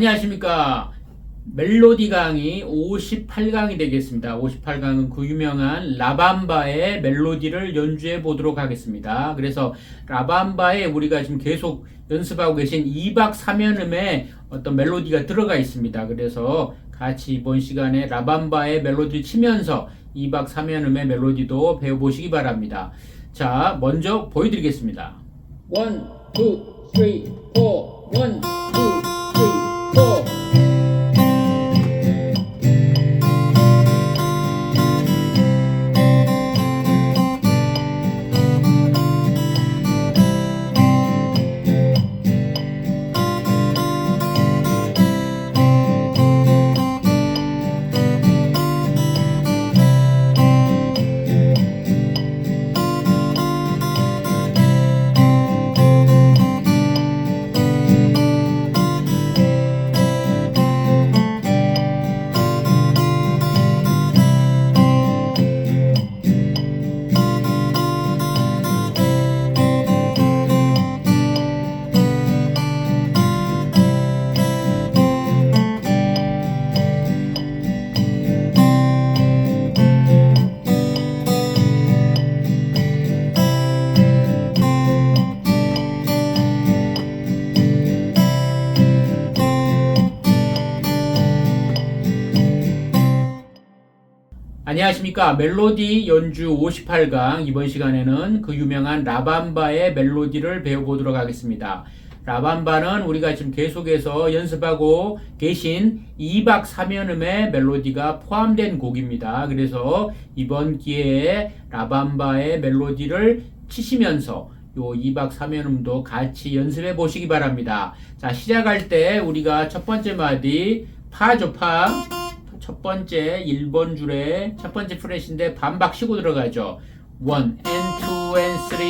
안녕하십니까. 멜로디 강의 58강이 되겠습니다. 58강은 그 유명한 라밤바의 멜로디를 연주해 보도록 하겠습니다. 그래서 라밤바에 우리가 지금 계속 연습하고 계신 2박 3연음의 어떤 멜로디가 들어가 있습니다. 그래서 같이 이번 시간에 라밤바의 멜로디를 치면서 2박 3연음의 멜로디도 배워보시기 바랍니다. 자, 먼저 보여드리겠습니다. 1, 2, 3, 4, 안녕하십니까. 멜로디 연주 58강. 이번 시간에는 그 유명한 라밤바의 멜로디를 배워보도록 하겠습니다. 라밤바는 우리가 지금 계속해서 연습하고 계신 2박 3연음의 멜로디가 포함된 곡입니다. 그래서 이번 기회에 라밤바의 멜로디를 치시면서 요 2박 3연음도 같이 연습해 보시기 바랍니다. 자, 시작할 때 우리가 첫 번째 마디 파죠, 파. 첫 번째 1번 줄에 첫 번째 프렛인데 반박 쉬고 들어가죠. 1 and 2 and 3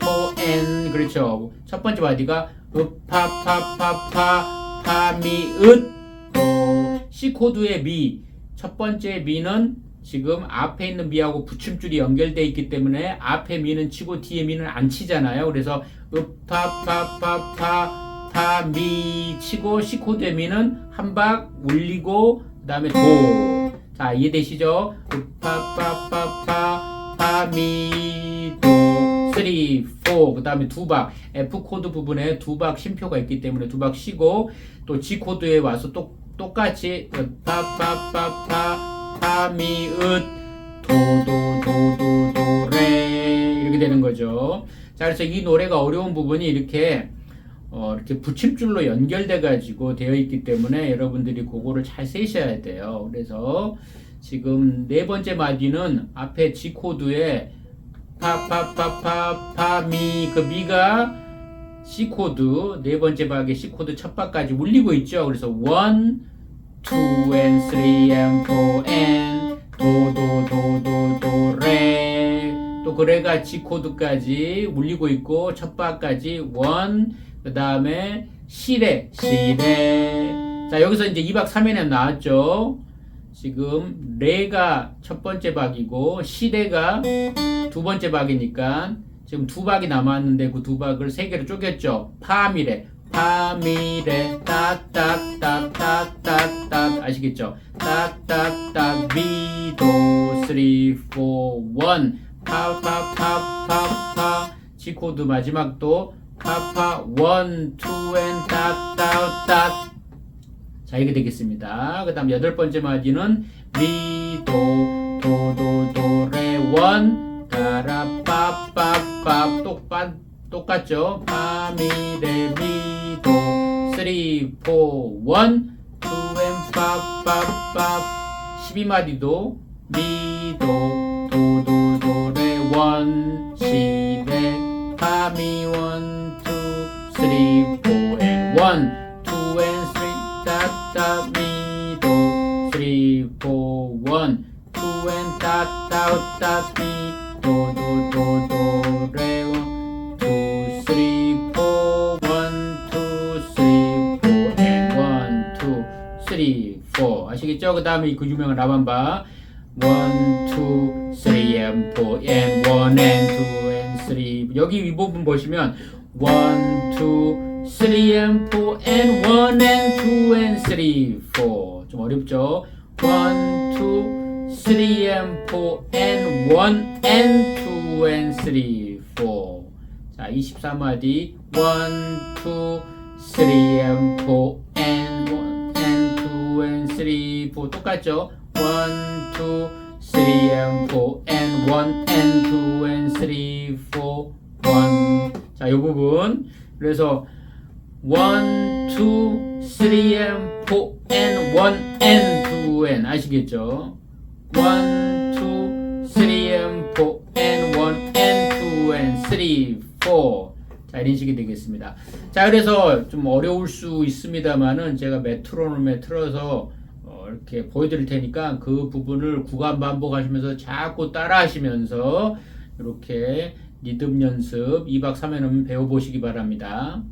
4 and 그렇죠. 첫 번째 바디가 으파파파파 파미읒 도 C 코드의 미. 첫 번째 미는 지금 앞에 있는 미하고 붙임줄이 연결되어 있기 때문에 앞에 미는 치고 뒤에 미는 안 치잖아요. 그래서 으파파파파 파미 치고 C 코드의 미는 한 박 올리고 그 다음에 도. 자, 이해되시죠? 파파파파 파미 도. 3, 4. 그 다음에 두 박. F 코드 부분에 두박 쉼표가 있기 때문에 두박 쉬고 또 G 코드에 와서 또 똑같이 파파파파 파미읒 도도도도도레 이렇게 되는 거죠. 자, 그래서 이 노래가 어려운 부분이 이렇게 어, 이렇게 붙임줄로 연결돼 가지고 되어 있기 때문에 여러분들이 그거를 잘 세셔야 돼요. 그래서 지금 네 번째 마디는 앞에 G 코드에 파파파파 파미 그 미가 C 코드 네 번째 박에 C 코드 첫 박까지 울리고 있죠. 그래서 1 2 and 3 and 4 and 도도도도도 레 또 그래가 G 코드까지 울리고 있고 첫 박까지 1그 다음에 시레 시레 자 여기서 이제 2박 3일에 나왔죠. 지금 레가 첫 번째 박이고 시레가 두 번째 박이니까 지금 두 박이 남았는데 그 두 박을 세 개로 쪼갰죠. 파미레 파미레 따따따따따따. 아시겠죠? 따따따. 미도 3 4 1 파파 파 파 파 G 코드 마지막 도 파파 원, 투, 앤, 딱, 딱, 딱. 자, 이렇게 되겠습니다. 그 다음 여덟 번째 마디는 미, 도, 도, 도, 도, 레, 원, 따라, 빠, 빠, 빠, 똑빠, 똑같죠? 파, 미, 레, 미, 도, 쓰리, 포, 원, 투, 앤, 빠, 빠, 빠. 12마디도 미, 도, 도, 도, 도, 레, 원, 시, 레, 파, 미, 원, three, four, and one, two and three, da da mi do, three, four, one, two and da da da mi do do do do re one, two, three, four, one, two, three, four, and one, two, three, four. 아시겠죠? 그 다음에 그 유명한 라밤바. One, two, three, and four, and one, and two, and three. 여기 이 부분 보시면 one, two, three and four and one and two and three, four. 좀 어렵죠? one, two, three and four and one and two and three, four. 자, 23마디 one, two, three and four and one and two and three, four 똑같죠? One, two, three and four and one and two and three, four, one. 자, 이 부분. 그래서 one, two, three and four and one and two and 아시겠죠? one, two, three and four and one and two and three, four. 자, 이런 식이 되겠습니다. 자, 그래서 좀 어려울 수 있습니다만은 제가 메트로놈에 틀어서 어, 이렇게 보여드릴 테니까 그 부분을 구간 반복하시면서 자꾸 따라하시면서 이렇게 리듬 연습 2박 3일은 배워보시기 바랍니다.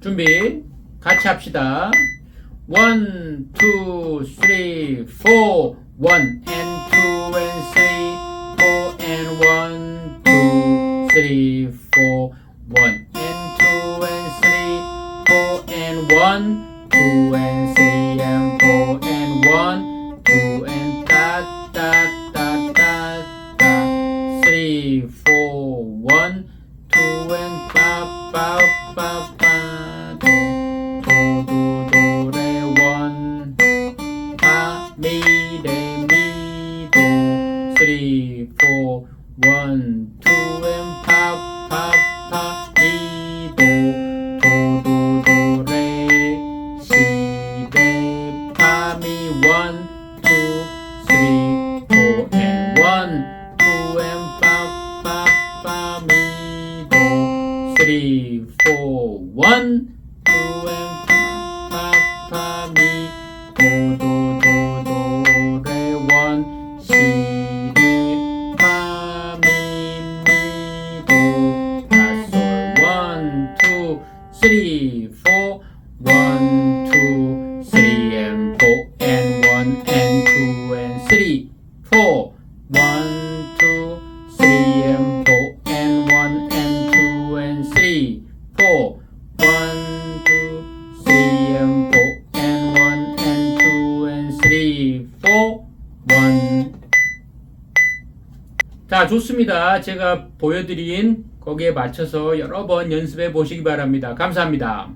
준비 같이 합시다. 1, 2, 3, 4 1 and 2 and 3 4 and 1, 2, 3, 4 1 Three, four, one, two and ba ba ba three four one two and pa pa mi do do do do re one si re fa mi mi do fa sol one two three four 자 좋습니다. 제가 보여드린 거기에 맞춰서 여러 번 연습해 보시기 바랍니다. 감사합니다